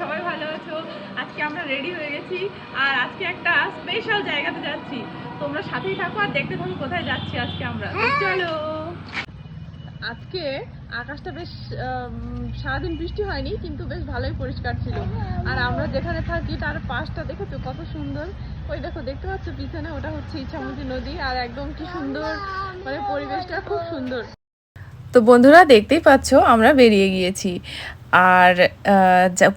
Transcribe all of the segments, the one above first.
সবাই ভালো আছো? আজকে আমরা রেডি হয়ে গেছি আর আজকে একটা স্পেশাল জায়গাতে যাচ্ছি। তোমরা সাথেই থাকো আর দেখতে থাকো কোথায় যাচ্ছি আজকে আমরা। চলো। আজকে আকাশটা বেশ সারাদিন বৃষ্টি হয়নি কিন্তু বেশ ভালোই পরিষ্কার ছিল। আর আমরা যেখানে থাকি তার পাশটা দেখেছ কত সুন্দর? ওই দেখো দেখতে পাচ্ছ পিছনে? ওটা হচ্ছে ইচ্ছামতি নদী আর একদম কি সুন্দর মানে পরিবেশটা খুব সুন্দর। তো বন্ধুরা দেখতেই পাচ্ছ আমরা বেরিয়ে গিয়েছি। আর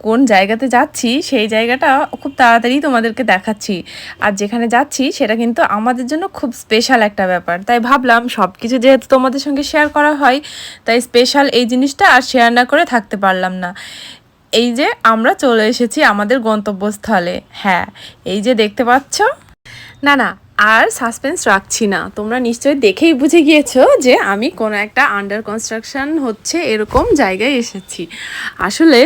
কোন জায়গাতে যাচ্ছি, সেই জায়গাটা খুব তাড়াতাড়ি তোমাদেরকে দেখাচ্ছি। আর যেখানে যাচ্ছি, সেটা কিন্তু আমাদের জন্য খুব স্পেশাল একটা ব্যাপার। তাই ভাবলাম সব কিছু যেহেতু তোমাদের সঙ্গে শেয়ার করা হয়, তাই স্পেশাল এই জিনিসটা আর শেয়ার না করে থাকতে পারলাম না। এই যে, আমরা চলে এসেছি আমাদের গন্তব্যস্থলে। হ্যাঁ এই যে দেখতে পাচ্ছ? না না আর সাসপেন্স রাখছি না। তোমরা নিশ্চয়ই দেখেই বুঝে গিয়েছো যে আমি কোনো একটা আন্ডার কনস্ট্রাকশন হচ্ছে এরকম জায়গায় এসেছি। আসলে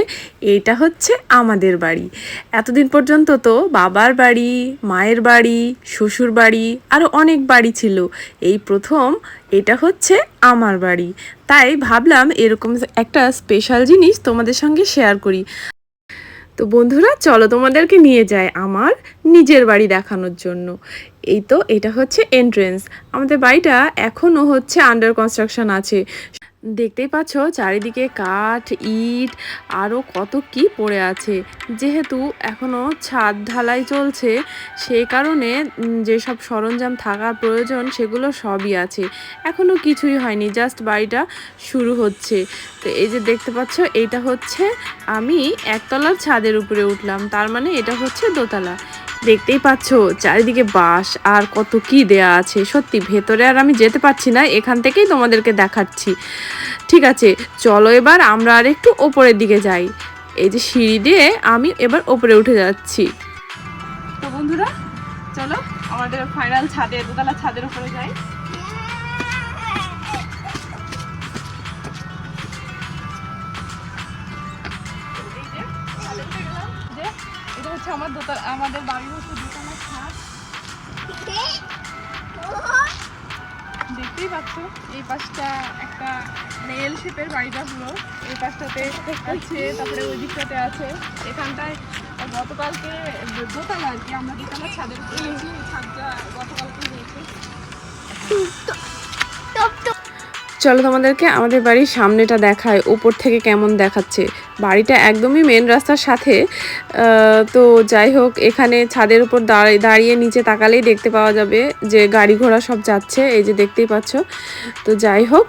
এটা হচ্ছে আমাদের বাড়ি। এতদিন পর্যন্ত তো বাবার বাড়ি, মায়ের বাড়ি, শ্বশুর বাড়ি আরও অনেক বাড়ি ছিল। এই প্রথম এটা হচ্ছে আমার বাড়ি। তাই ভাবলাম এরকম একটা স্পেশাল জিনিস তোমাদের সঙ্গে শেয়ার করি। তো বন্ধুরা, চলো তোমাদেরকে নিয়ে যায় আমার নিজের বাড়ি দেখানোর জন্য। এই তো এটা হচ্ছে এন্ট্রেন্স আমাদের বাড়িটা এখনও হচ্ছে আন্ডার কনস্ট্রাকশন আছে। দেখতেই পাচ্ছ চারিদিকে কাঠ, ইট আরও কত কি পড়ে আছে। যেহেতু এখনও ছাদ ঢালাই চলছে সেই কারণে যেসব সরঞ্জাম থাকার প্রয়োজন সেগুলো সবই আছে। এখনও কিছুই হয়নি জাস্ট বাড়িটা শুরু হচ্ছে। তো এই যে দেখতে পাচ্ছ এইটা হচ্ছে আমি একতলার ছাদের উপরে উঠলাম। তার মানে এটা হচ্ছে দোতলা। দেখতেই পাচ্ছ, চারিদিকে বাঁশ আর কত কি দেয়া আছে। সত্যি, ভেতরে আর আমি যেতে পারছি না, এখান থেকেই তোমাদেরকে দেখাচ্ছি। ঠিক আছে, চলো এবার আমরা আর একটু ওপরের দিকে যাই। এই যে সিঁড়ি দিয়ে আমি এবার ওপরে উঠে যাচ্ছি। তো বন্ধুরা, চলো আমাদের ফাইনাল ছাদে দোতলা ছাদের উপরে যাই। হচ্ছে আমার দোতলা, আমাদের বাড়ির হচ্ছে দোতলা ছাদ দেখতেই পাচ্ছ, এই পাশটা একটা এল শেপের বাড়িটা পুরো এই পাশটাতে আছে, তারপরে ওই দিকটাতে আছে। এখানটায় গতকালকে দোতলা আর কি, আমরা দোতলা ছাদের চলো তোমাদেরকে আমাদের বাড়ির সামনেটা দেখায় উপর থেকে কেমন দেখাচ্ছে। বাড়িটা একদমই মেন রাস্তার সাথে তো যাই হোক, এখানে ছাদের উপর দাঁড়িয়ে দাঁড়িয়ে নিচে তাকালেই দেখতে পাওয়া যাবে যে গাড়ি ঘোড়া সব যাচ্ছে, এই যে দেখতেই পাচ্ছ। তো যাই হোক,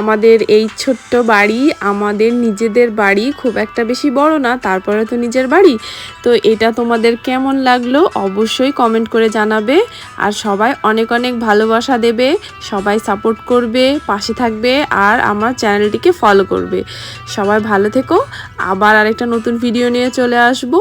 আমাদের এই ছোট্ট বাড়ি আমাদের নিজেদের বাড়ি, খুব একটা বেশি বড় না, তারপরে তো নিজের বাড়ি। তো এটা তোমাদের কেমন লাগল অবশ্যই কমেন্ট করে জানাবে, আর সবাই অনেক অনেক ভালোবাসা দেবে, সবাই সাপোর্ট করবে, পাশে থাকবে, আর আমার চ্যানেলটিকে ফলো করবে। সবাই ভালো থেকো আবার আরেকটা নতুন ভিডিও নিয়ে চলে আসব।